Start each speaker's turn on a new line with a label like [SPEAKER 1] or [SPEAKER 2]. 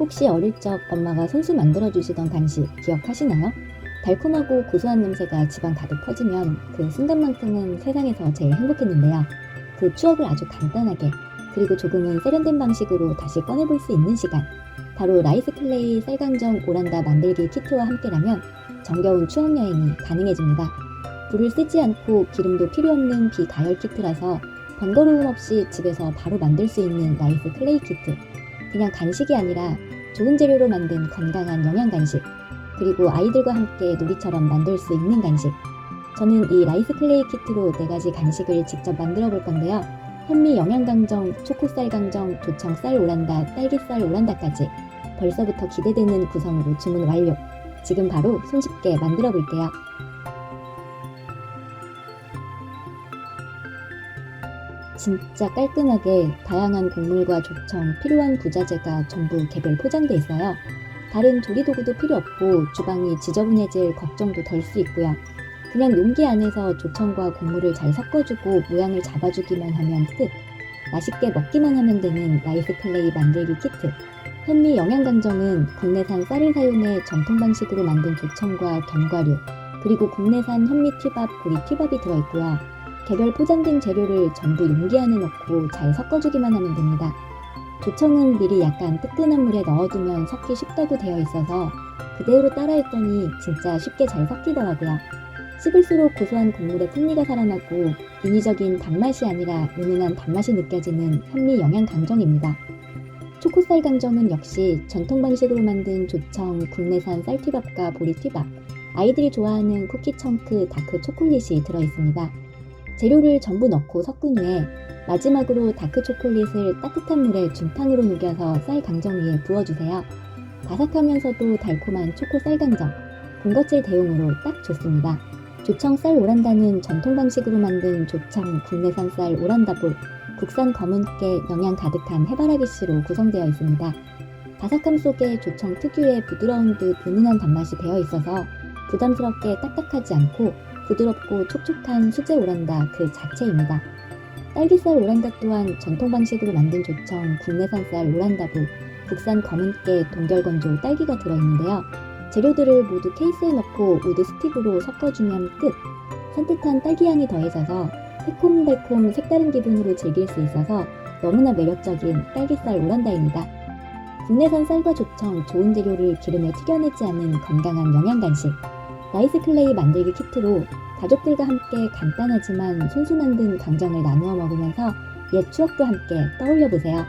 [SPEAKER 1] 혹시 어릴 적 엄마가 손수 만들어주시던 간식 기억하시나요? 달콤하고 고소한 냄새가 집안 가득 퍼지면 그 순간만큼은 세상에서 제일 행복했는데요. 그 추억을 아주 간단하게 그리고 조금은 세련된 방식으로 다시 꺼내볼 수 있는 시간. 바로 라이스 클레이 쌀강정 오란다 만들기 키트와 함께라면 정겨운 추억 여행이 가능해집니다. 불을 쓰지 않고 기름도 필요 없는 비가열 키트라서 번거로움 없이 집에서 바로 만들 수 있는 라이스 클레이 키트. 그냥 간식이 아니라 좋은 재료로 만든 건강한 영양 간식. 그리고 아이들과 함께 놀이처럼 만들 수 있는 간식. 저는 이 라이스 클레이 키트로 네 가지 간식을 직접 만들어 볼 건데요. 현미 영양강정, 초코쌀 강정, 조청쌀 오란다, 딸기쌀 오란다까지 벌써부터 기대되는 구성으로 주문 완료. 지금 바로 손쉽게 만들어 볼게요. 진짜 깔끔하게 다양한 곡물과 조청, 필요한 부자재가 전부 개별 포장돼 있어요. 다른 조리 도구도 필요 없고 주방이 지저분해질 걱정도 덜 수 있고요. 그냥 용기 안에서 조청과 곡물을 잘 섞어주고 모양을 잡아주기만 하면 끝. 맛있게 먹기만 하면 되는 라이스 클레이 만들기 키트. 현미 영양강정은 국내산 쌀을 사용해 전통 방식으로 만든 조청과 견과류, 그리고 국내산 현미 튀밥, 보리 튀밥이 들어있고요. 개별 포장된 재료를 전부 용기 안에 넣고 잘 섞어주기만 하면 됩니다. 조청은 미리 약간 뜨끈한 물에 넣어두면 섞기 쉽다고 되어 있어서 그대로 따라했더니 진짜 쉽게 잘 섞이더라고요. 씹을수록 고소한 국물의 풍미가 살아나고 인위적인 단맛이 아니라 은은한 단맛이 느껴지는 현미 영양 강정입니다. 초코쌀 강정은 역시 전통 방식으로 만든 조청, 국내산 쌀티밥과 보리티밥, 아이들이 좋아하는 쿠키 청크, 다크 초콜릿이 들어있습니다. 재료를 전부 넣고 섞은 후에 마지막으로 다크 초콜릿을 따뜻한 물에 중탕으로 녹여서 쌀 강정 위에 부어주세요. 바삭하면서도 달콤한 초코 쌀 강정, 군것질 대용으로 딱 좋습니다. 조청 쌀 오란다는 전통 방식으로 만든 조청 국내산 쌀 오란다볼, 국산 검은깨 영양 가득한 해바라기 씨로 구성되어 있습니다. 바삭함 속에 조청 특유의 부드러운 듯 은은한 단맛이 배어 있어서 부담스럽게 딱딱하지 않고 부드럽고 촉촉한 수제 오란다 그 자체입니다. 딸기쌀 오란다 또한 전통 방식으로 만든 조청 국내산 쌀 오란다볼, 국산 검은깨 동결건조 딸기가 들어있는데요. 재료들을 모두 케이스에 넣고 우드 스틱으로 섞어주면 끝! 산뜻한 딸기향이 더해져서 새콤달콤 색다른 기분으로 즐길 수 있어서 너무나 매력적인 딸기쌀 오란다입니다. 국내산 쌀과 조청, 좋은 재료를 기름에 튀겨내지 않은 건강한 영양 간식. 라이스 클레이 만들기 키트로 가족들과 함께 간단하지만 손수 만든 강정을 나누어 먹으면서 옛 추억도 함께 떠올려 보세요.